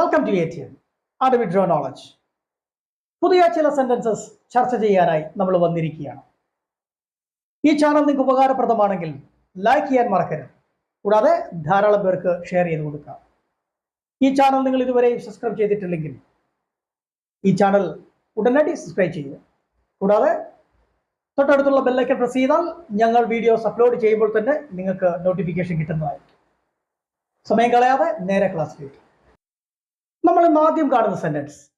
Welcome to എറ്റിയൻ add വിഡ്രോ knowledge പുതിയ ചില സെന്റൻസസ് ചർച്ച ചെയ്യാനായി നമ്മൾ വന്നിരിക്കുകയാണ്. ഈ ചാനൽ നിങ്ങൾക്ക് ഉപകാരപ്രദമാണെങ്കിൽ ലൈക്ക് ചെയ്യാൻ മറക്കരുത്. കൂടാതെ ധാരാളം പേർക്ക് ഷെയർ ചെയ്ത് കൊടുക്കാം. ഈ ചാനൽ നിങ്ങൾ ഇതുവരെ സബ്സ്ക്രൈബ് ചെയ്തിട്ടില്ലെങ്കിൽ ഈ ചാനൽ ഉടനടി സബ്സ്ക്രൈബ് ചെയ്യുക. കൂടാതെ തൊട്ടടുത്തുള്ള ബെല്ലൈക്കൻ പ്രസ് ചെയ്താൽ ഞങ്ങൾ വീഡിയോസ് അപ്ലോഡ് ചെയ്യുമ്പോൾ തന്നെ നിങ്ങൾക്ക് നോട്ടിഫിക്കേഷൻ കിട്ടുന്നതായിരിക്കും. സമയം കളയാതെ നേരെ ക്ലാസ് ക്ലാസ്സിലേക്ക് നമ്മൾ ഇന്ന് ആദ്യം കാണുന്ന സെന്റൻസ്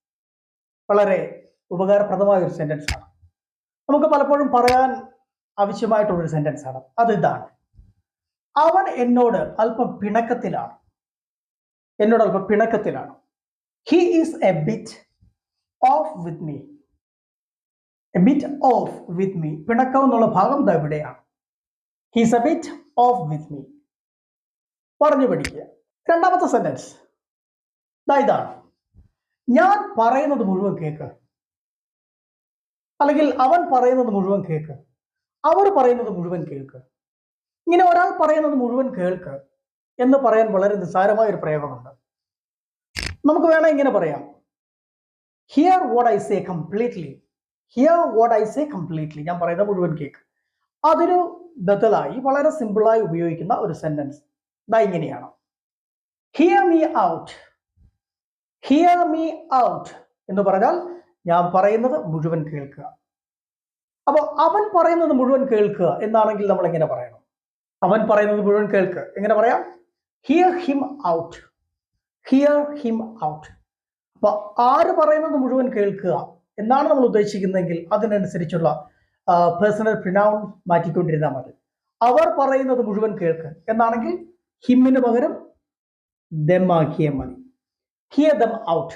വളരെ ഉപകാരപ്രദമായ ഒരു സെന്റൻസ് ആണ്. നമുക്ക് പലപ്പോഴും പറയാൻ ആവശ്യമായിട്ടുള്ളൊരു സെന്റൻസ് ആണ്. അത് ഇതാണ്. അവൻ എന്നോട് അല്പം പിണക്കത്തിലാണ്. എന്നോട് അല്പം പിണക്കത്തിലാണ്. He is a bit off with me a bit off with me പിണക്കം എന്നുള്ള ഭാഗം ഇവിടെയാണ്. He's a bit off with me പറഞ്ഞു പഠിക്കുക. രണ്ടാമത്തെ സെന്റൻസ് ഇതാണ്. ഞാൻ പറയുന്നത് മുഴുവൻ കേക്ക്. അല്ലെങ്കിൽ അവൻ പറയുന്നത് മുഴുവൻ കേക്ക്. അവർ പറയുന്നത് മുഴുവൻ കേൾക്ക് ഇങ്ങനെ ഒരാൾ പറയുന്നത് മുഴുവൻ കേൾക്ക് എന്ന് പറയാൻ വളരെ നിസ്സാരമായ ഒരു പ്രയോഗമുണ്ട്. നമുക്ക് വേണം ഇങ്ങനെ പറയാം. Hear what I say completely hear what I say completely ഞാൻ പറയുന്നത് മുഴുവൻ കേക്ക്. അതൊരു ബദലായി വളരെ സിമ്പിളായി ഉപയോഗിക്കുന്ന ഒരു സെന്റൻസ് ഇതാ ഇങ്ങനെയാണ്. Hear me out hear me out എന്ന് പറഞ്ഞാൽ ഞാൻ പറയുന്നത് മുഴുവൻ കേൾക്കുക. അപ്പോൾ അവൻ പറയുന്നത് മുഴുവൻ കേൾക്കുക എന്നാണെങ്കിൽ നമ്മൾ എങ്ങനെ പറയണം. അവൻ പറയുന്നത് മുഴുവൻ കേൾക്കുക. എങ്ങനെ പറയാം? Hear him out hear him out അപ്പൊ ആര് പറയുന്നത് മുഴുവൻ കേൾക്കുക എന്നാണ് നമ്മൾ ഉദ്ദേശിക്കുന്നതെങ്കിൽ അതിനനുസരിച്ചുള്ള പേഴ്സണൽ പ്രിനൗൺ മാറ്റിക്കൊണ്ടിരുന്നാൽ മതി. അവർ പറയുന്നത് മുഴുവൻ കേൾക്കുക എന്നാണെങ്കിൽ ഹിമ്മിന് പകരം ദം ആക്കിയാൽ മതി. ഹിയർ ദം ഔട്ട്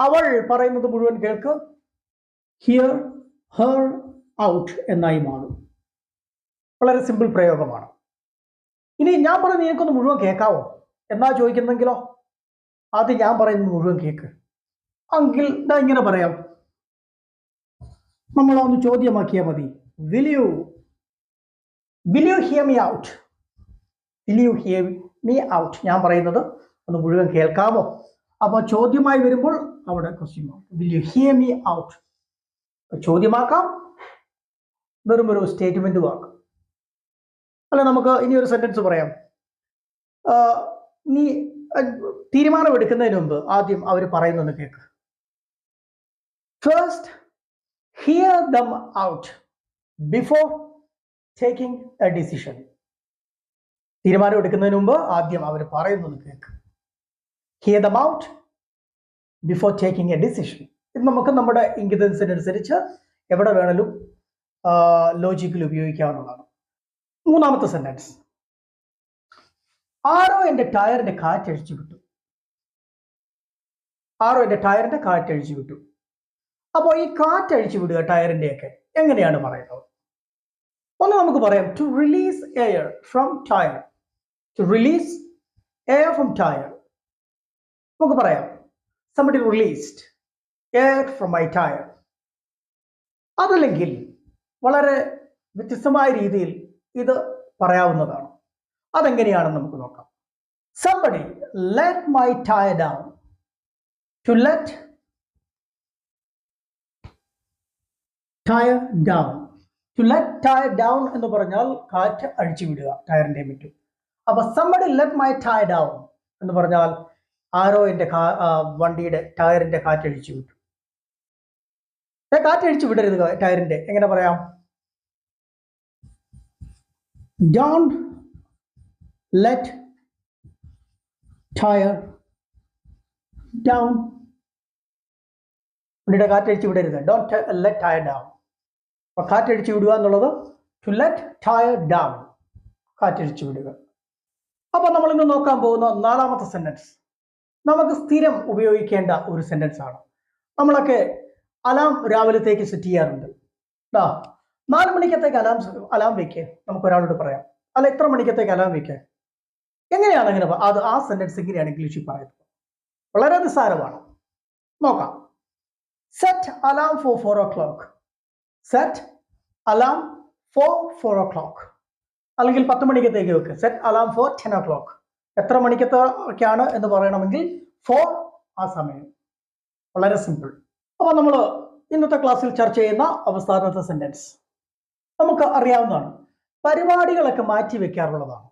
അവൾ പറയുന്നത് മുഴുവൻ കേൾക്ക്. ഹിയർ ഹർ ഔട്ട് എന്നായി മാറും. വളരെ സിമ്പിൾ പ്രയോഗമാണ്. ഇനി ഞാൻ പറയുന്നത് നിനക്കൊന്ന് മുഴുവൻ കേൾക്കാവോ? എന്നാ ചോദിക്കുന്നെങ്കിലോ? ആദ്യം ഞാൻ പറയുന്നത് മുഴുവൻ കേക്ക്. അങ്കിൽ ഞാൻ ഇങ്ങനെ പറയാം. നമ്മൾ ഒന്ന് ചോദ്യമാക്കിയാൽ മതി. Will you will you hear me out will you hear me out ഞാൻ പറയുന്നത് ഒന്ന് മുഴുവൻ കേൾക്കാമോ? അപ്പോൾ ചോദ്യമായി വരുമ്പോൾ അവിടെ question mark will you hear me out ചോദ്യമാക്കാം. വെറും ഒരു സ്റ്റേറ്റ്മെന്റ് ആക്കാം അല്ല നമുക്ക് ഇനി ഒരു സെന്റൻസ് പറയാം. നീ തീരുമാനമെടുക്കുന്നതിന് മുമ്പ് ആദ്യം അവർ പറയുന്നത് കേൾക്ക് first hear them out before taking a decision തീരുമാനം എടുക്കുന്നതിന് മുമ്പ് ആദ്യം അവർ പറയുന്നത് കേൾക്ക് hear them out before taking a decision ഇത് നമുക്ക് നമ്മുടെ ഇംഗിതൻസിനനുസരിച്ച് എവിടെ വേണേലും ലോജിക്കിൽ ഉപയോഗിക്കാവുന്നതാണ്. മൂന്നാമത്തെ സെന്റൻസ് ആരോ എന്റെ ടയറിന്റെ കാറ്റഴിച്ചു വിട്ടു. ആരോ എന്റെ ടയറിന്റെ കാറ്റഴിച്ചു വിട്ടു. അപ്പോൾ ഈ കാറ്റഴിച്ചു വിടുക ടയറിന്റെ ഒക്കെ എങ്ങനെയാണ് പറയുന്നത്? ഒന്ന് നമുക്ക് പറയാം. To release air from tyre to release air from tyre നമുക്ക് പറയാം. Somebody released air from my tyre അതല്ലെങ്കിൽ വളരെ വ്യത്യസ്തമായ രീതിയിൽ ഇത് പറയാവുന്നതാണ്. അതെങ്ങനെയാണെന്ന് നമുക്ക് നോക്കാം. Somebody let my tyre down to let tyre down to let tyre down എന്ന് പറഞ്ഞാൽ കാറ്റ് അഴിച്ചു വിടുക ടയറിന്റെ മറ്റും. അപ്പൊ somebody let my tyre down എന്ന് പറഞ്ഞാൽ ആരോ എന്റെ വണ്ടിയുടെ ടയറിന്റെ കാറ്റഴിച്ചു വിട്ടു. കാറ്റഴിച്ചു വിടരുത് ടയറിന്റെ. എങ്ങനെ പറയാം? ഡോൺ ലെറ്റ് ടയർ ഡൗൺ വണ്ടിയുടെ കാറ്റഴിച്ചു വിടരുത്. ഡോൺ ലെറ്റ് ടയർ ഡൗൺ അപ്പൊ കാറ്റഴിച്ചു വിടുക എന്നുള്ളത് ടു ലെറ്റ് ടയർ ഡൗൺ കാറ്റഴിച്ചു വിടുക. അപ്പൊ നമ്മൾ ഇന്ന് നോക്കാൻ പോകുന്ന നാലാമത്തെ സെന്റൻസ് നമുക്ക് സ്ഥിരം ഉപയോഗിക്കേണ്ട ഒരു സെന്റൻസ് ആണ്. നമ്മളൊക്കെ അലാം രാവിലത്തേക്ക് സെറ്റ് ചെയ്യാറുണ്ട്. ദാ നാല് മണിക്കത്തേക്ക് അലാം അലാം വെക്കേ. നമുക്ക് ഒരാളോട് പറയാം. അല്ല എത്ര മണിക്കത്തേക്ക് അലാം വെക്കേ? എങ്ങനെയാണ് അങ്ങനെ അത് ആ സെന്റൻസ് എങ്ങനെയാണ് ഇംഗ്ലീഷിൽ പറയുന്നത്? വളരെ നിസ്സാരമാണ്. നോക്കാം. Set alarm for four o'clock set alarm for four o'clock അല്ലെങ്കിൽ പത്ത് മണിക്കത്തേക്ക് വെക്ക്. Set alarm for ten o'clock എത്ര മണിക്കത്തേക്കാണ് എന്ന് പറയണമെങ്കിൽ ഫോർ ആ സമയം. വളരെ സിമ്പിൾ അപ്പോൾ നമ്മൾ ഇന്നത്തെ ക്ലാസ്സിൽ ചർച്ച ചെയ്യുന്ന അവസാനത്തെ സെന്റൻസ് നമുക്ക് അറിയാവുന്നതാണ്. പരിപാടികളൊക്കെ മാറ്റി വെക്കാറുള്ളതാണ്.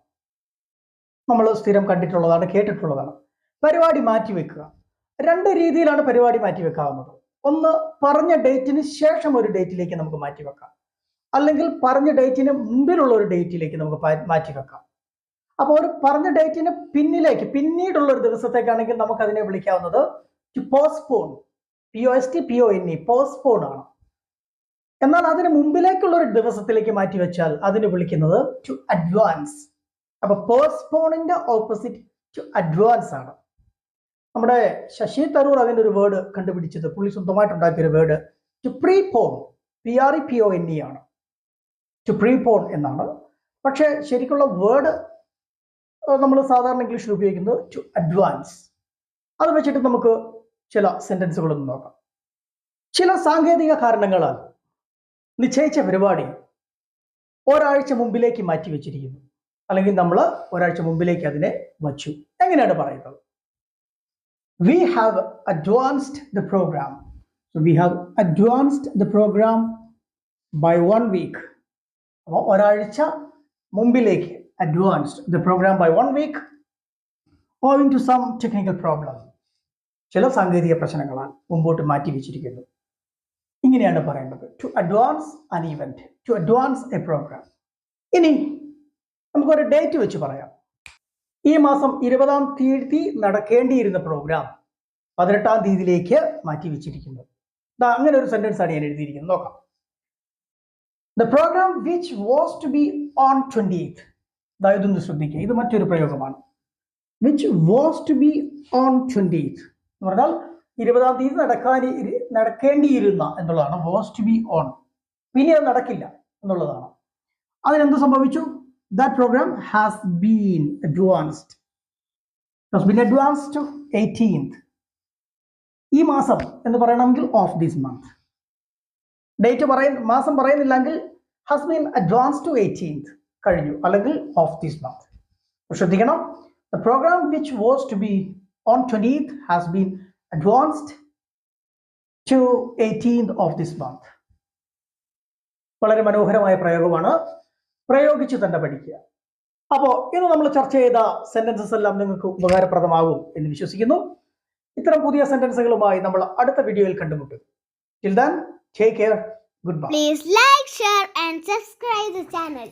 നമ്മൾ സ്ഥിരം കണ്ടിട്ടുള്ളതാണ് കേട്ടിട്ടുള്ളതാണ്. പരിപാടി മാറ്റി വെക്കുക. രണ്ട് രീതിയിലാണ് പരിപാടി മാറ്റി വെക്കാവുന്നത്. ഒന്ന് പറഞ്ഞ ഡേറ്റിന് ശേഷം ഒരു ഡേറ്റിലേക്ക് നമുക്ക് മാറ്റി വെക്കാം. അല്ലെങ്കിൽ പറഞ്ഞ ഡേറ്റിന് മുമ്പിലുള്ള ഒരു ഡേറ്റിലേക്ക് നമുക്ക് മാറ്റി വെക്കാം. അപ്പോൾ ഒരു പറഞ്ഞ ഡേറ്റിന് പിന്നിലേക്ക് പിന്നീടുള്ള ഒരു ദിവസത്തേക്കാണെങ്കിൽ നമുക്ക് അതിനെ വിളിക്കാവുന്നത് to postpone P O S T P O N E postpone ആണ്. എന്നാൽ അതിന് മുമ്പിലേക്കുള്ള ഒരു ദിവസത്തിലേക്ക് മാറ്റി വെച്ചാൽ അതിന് വിളിക്കുന്നത് ടു അഡ്വാൻസ് അപ്പൊ പോസ്റ്റ്പോണിന്റെ ഓപ്പോസിറ്റ് ടു അഡ്വാൻസ് ആണ്. നമ്മുടെ ശശി തരൂർ അതിന്റെ ഒരു വേർഡ് കണ്ടുപിടിച്ചത് പുള്ളി സ്വന്തമായിട്ട് ഉണ്ടാക്കിയ ഒരു word to prepone P R E P O N E ആണ്. ടു പ്രീ പോൺ എന്നാണ്. പക്ഷേ ശരിക്കുള്ള വേർഡ് നമ്മൾ സാധാരണ ഇംഗ്ലീഷിൽ ഉപയോഗിക്കുന്നത് ടു അഡ്വാൻസ് അത് വെച്ചിട്ട് നമുക്ക് ചില സെന്റൻസുകളൊന്ന് നോക്കാം. ചില സാങ്കേതിക കാരണങ്ങളാൽ നിശ്ചയിച്ച പരിപാടി ഒരാഴ്ച മുമ്പിലേക്ക് മാറ്റി വെച്ചിരിക്കുന്നു. അല്ലെങ്കിൽ നമ്മൾ ഒരാഴ്ച മുമ്പിലേക്ക് അതിനെ വച്ചു. എങ്ങനെയാണ് പറയുന്നത്? We have advanced the program we have advanced the program by one week അപ്പോൾ ഒരാഴ്ച മുമ്പിലേക്ക് advanced the program by one week owing to some technical problem. ചില സാങ്കേതിക പ്രശ്നങ്ങളാൽ മുമ്പോട്ട് മാറ്റി വെച്ചിരിക്കുന്നു. ഇങ്ങനെയാണ് പറയേണ്ടത് to advance an event to advance a program ഇനി നമുക്കൊരു ഡേറ്റ് വെച്ച് പറയാം. ഈ മാസം ഇരുപതാം തീയതി നടക്കേണ്ടിയിരുന്ന പ്രോഗ്രാം പതിനെട്ടാം തീയതിയിലേക്ക് മാറ്റി വെച്ചിരിക്കുന്നു. അങ്ങനെ ഒരു സെന്റൻസ് ആണ് ഞാൻ എഴുതിയിരിക്കുന്നത്. നോക്കാം. The program which was to be on twenty eighth ഇതൊന്ന് ശ്രദ്ധിക്കുക. ഇത് മറ്റൊരു പ്രയോഗമാണ്. Which was to be on twenty എന്ന് പറഞ്ഞാൽ ഇരുപതാം തീയതി നടക്കാൻ നടക്കേണ്ടിയിരുന്ന എന്നുള്ളതാണ്. വാസ് ടു ബി ഓൺ പിന്നെ അത് നടക്കില്ല എന്നുള്ളതാണ്. അതിനെന്ത് സംഭവിച്ചു? That program has been advanced has been ഈ മാസം എന്ന് പറയണമെങ്കിൽ ഓഫ് ദിസ് മന്ത് ഡേറ്റ് പറയുന്ന മാസം പറയുന്നില്ലെങ്കിൽ has been advance to eighteenth കഴിഞ്ഞു. അല്ലെങ്കിൽ ഓഫ് ദിസ് മന്ത് ശ്രദ്ധിക്കണം. The program which was to be on twentieth has been advanced to eighteenth of this month വളരെ മനോഹരമായ പ്രയോഗമാണ്. പ്രയോഗിച്ച് തന്നെ പഠിക്കുക. അപ്പോൾ ഇന്ന് നമ്മൾ ചർച്ച ചെയ്ത സെന്റൻസസ് എല്ലാം നിങ്ങൾക്ക് ഉപകാരപ്രദമാകും എന്ന് വിശ്വസിക്കുന്നു. ഇത്തരം പുതിയ സെന്റൻസുകളുമായി നമ്മൾ അടുത്ത വീഡിയോയിൽ കണ്ടുമുട്ടും. Till then take care good bye Please like, share, and subscribe the channel.